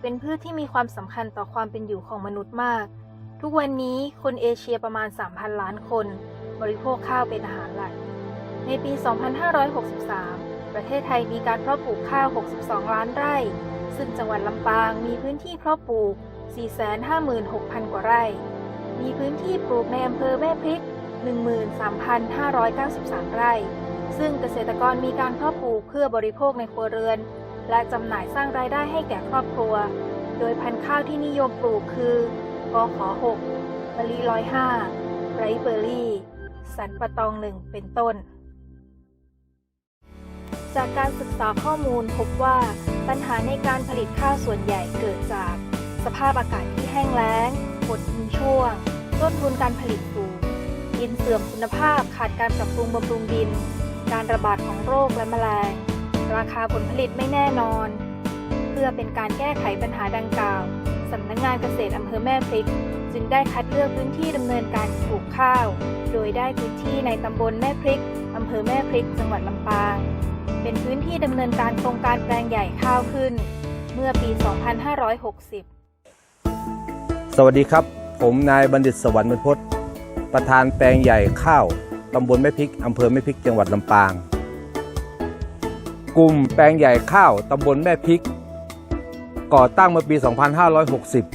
เป็นพืชที่มีความสำคัญต่อความเป็นอยู่ของมนุษย์มาก ทุกวันนี้คนเอเชียประมาณ 3,000 ล้านคน บริโภคข้าวเป็นอาหารหลัก ในปี 2563 ประเทศไทยมีการเพาะปลูกข้าว 62 ล้านไร่ ซึ่งจังหวัดลำปางมีพื้นที่เพาะปลูก 456,000 กว่าไร่ มีพื้นที่ปลูกในอำเภอแม่พริก 13,593 ไร่ ซึ่งเกษตรกรมีการเพาะปลูกเพื่อบริโภคในครัวเรือน และจำหน่ายสร้างรายได้ให้แก่ครอบครัว โดยพันธุ์ข้าวที่นิยมปลูกคือกอขอ6มะลิร้อยห้าไรเบอร์รี่ สันปะตองหนึ่งเป็นต้น จากการศึกษาข้อมูลพบว่าปัญหาในการผลิตข้าวส่วนใหญ่เกิดจาก สภาพอากาศที่แห้งแล้งหดทิ้งช่วง ต้นทุนการผลิตสูง ดินเสื่อมคุณภาพขาดการปรับปรุงบำรุงดิน การระบาดของโรคและแมลง ราคาผลผลิตไม่แน่นอน เพื่อเป็นการแก้ไขปัญหาดังกล่าวสำนักงงานเกษตรอำเภอแม่พริก จึงได้คัดเลือกพื้นที่ดำเนินการปลูกข้าว โดยได้พื้นที่ในตำบลแม่พริกอำเภอแม่พริก จังหวัดลำปาง เป็นพื้นที่ดำเนินการโครงการแปลงใหญ่ข้าวขึ้น เมื่อปี 2560 สวัสดีครับ ผมนายบัณฑิตสวรรค์บรรพตประธานแปลงใหญ่ข้าวตำบลแม่พริกอำเภอแม่พริก จังหวัดลำปาง กลุ่มแปลงใหญ่ข้าวตำบลแม่พริก ก่อตั้งเมื่อปี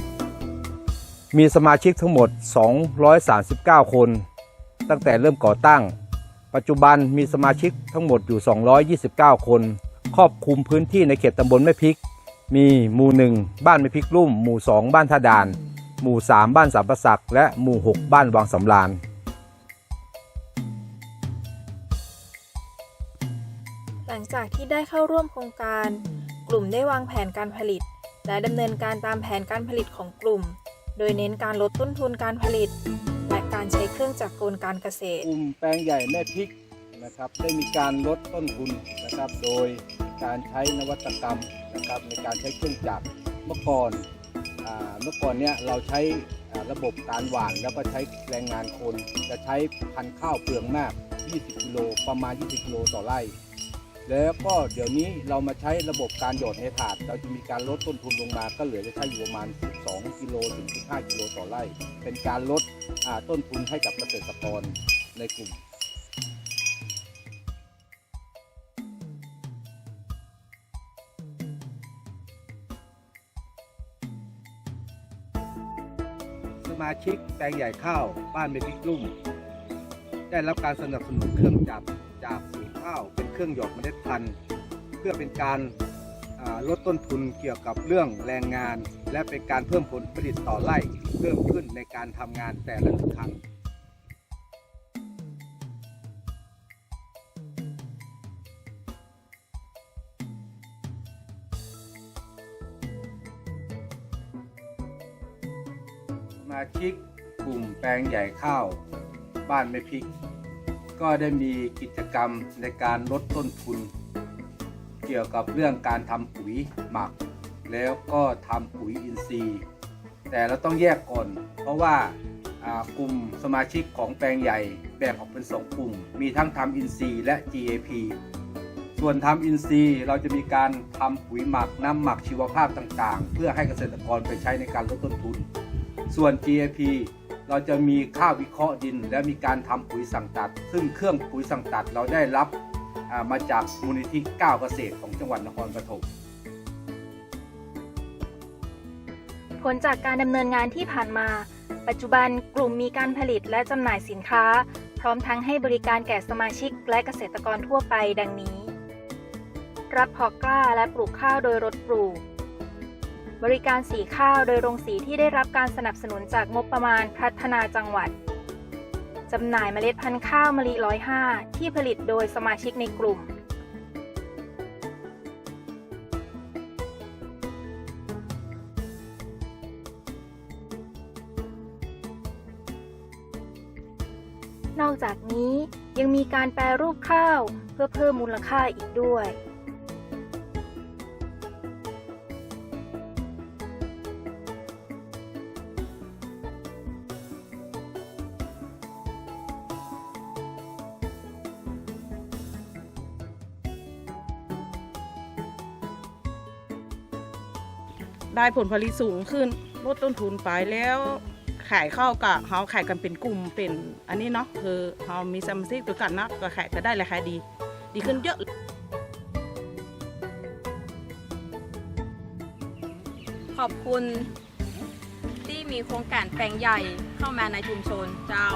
2560 มีสมาชิกทั้งหมด 239 คน ตั้งแต่เริ่มก่อตั้ง ปัจจุบันมีสมาชิกทั้งหมดอยู่ 229 คน ครอบคลุมพื้นที่ในเขตตำบลแม่พริก มีหมู่ 1 บ้านแม่พริกลุ่ม หมู่ 2 บ้านท่าดาน หมู่ 3 บ้านสามประสักและหมู่ 6 บ้านวังสำราญ จากที่ได้เข้าร่วมโครงการ กลุ่มได้วางแผนการผลิต และดำเนินการตามแผนการผลิตของกลุ่ม โดยเน้นการลดต้นทุนการผลิต และการใช้เครื่องจักรกลการเกษตร กลุ่มแปลงใหญ่แม่พริกนะครับได้มีการลดต้นทุนนะครับโดยการใช้นวัตกรรมนะครับในการใช้เครื่องจักรเมื่อก่อนเมื่อก่อนเนี่ยเราใช้ระบบการหว่านแล้วก็ใช้แรงงานคน จะใช้พันข้าวเปลืองมาก 20 กิโลประมาณ 20 กิโลต่อไร่ แล้วก็เดี๋ยวนี้เรามาใช้ระบบการหยอดในถาด เราจะมีการลดต้นทุนลงมา ก็เหลือจะใช้อยู่ประมาณ 12 กิโลถึง 15 กิโลต่อไร่ เป็นการลดต้นทุนให้กับเกษตรกรในกลุ่มสมาชิกแปลงใหญ่ข้าวบ้านเมพิกลุ่ม ได้รับการสนับสนุนเครื่องจักรจากสูตรข้าวเป็น เครื่องหยอดเมล็ดพันธุ์ เพื่อเป็นการลดต้นทุนเกี่ยวกับเรื่องแรงงาน และเป็นการเพิ่มผลผลิตต่อไร่เพิ่มขึ้นในการทำงานแต่ละครั้งมาชิกกลุ่มแปลงใหญ่ข้าว บ้านแม่พริก ก็ได้มีกิจกรรมในการลดต้นทุน เกี่ยวกับเรื่องการทำปุ๋ยหมัก แล้วก็ทำปุ๋ยอินทรีย์ แต่เราต้องแยกก่อน เพราะว่ากลุ่มสมาชิกของแปลงใหญ่แบ่งออกเป็นสองกลุ่ม มีทั้งทำอินทรีย์และ GAP ส่วนทำอินทรีย์เราจะมีการทำปุ๋ยหมักน้ำหมักชีวภาพต่างๆ เพื่อให้เกษตรกรไปใช้ในการลดต้นทุน ส่วน GAP เราจะมีค่าวิเคราะห์ดิน และมีการทำปุ๋ยสั่งตัด ซึ่งเครื่องปุ๋ยสั่งตัดเราได้รับมาจากมูลนิธิก้าวเกษตรของจังหวัดนครปฐมผลจากการดำเนินงานที่ผ่านมา ปัจจุบันกลุ่มมีการผลิตและจำหน่ายสินค้า พร้อมทั้งให้บริการแก่สมาชิกและเกษตรกรทั่วไปดังนี้ รับพาะกล้าและปลูกข้าวโดยรถปลูก บริการสีข้าวโดยโรงสีที่ได้รับการสนับสนุนจากงบประมาณพัฒนาจังหวัด จำหน่ายเมล็ดพันธุ์ข้าวมะลิร้อยห้าที่ผลิตโดยสมาชิกในกลุ่ม นอกจากนี้ยังมีการแปรรูปข้าวเพื่อเพิ่มมูลค่าอีกด้วย ได้ผลผลิตสูงขึ้นลดต้นทุนไปแล้วขายเข้ากับเขาขายกันเป็นกลุ่มเป็นอันนี้เนาะคือเขามีสมาชิกตัวกันเนาะก็ขายก็ได้ราคาดี ดีขึ้นเยอะขอบคุณที่มีโครงการแปลงใหญ่เข้ามาในชุมชนเจ้า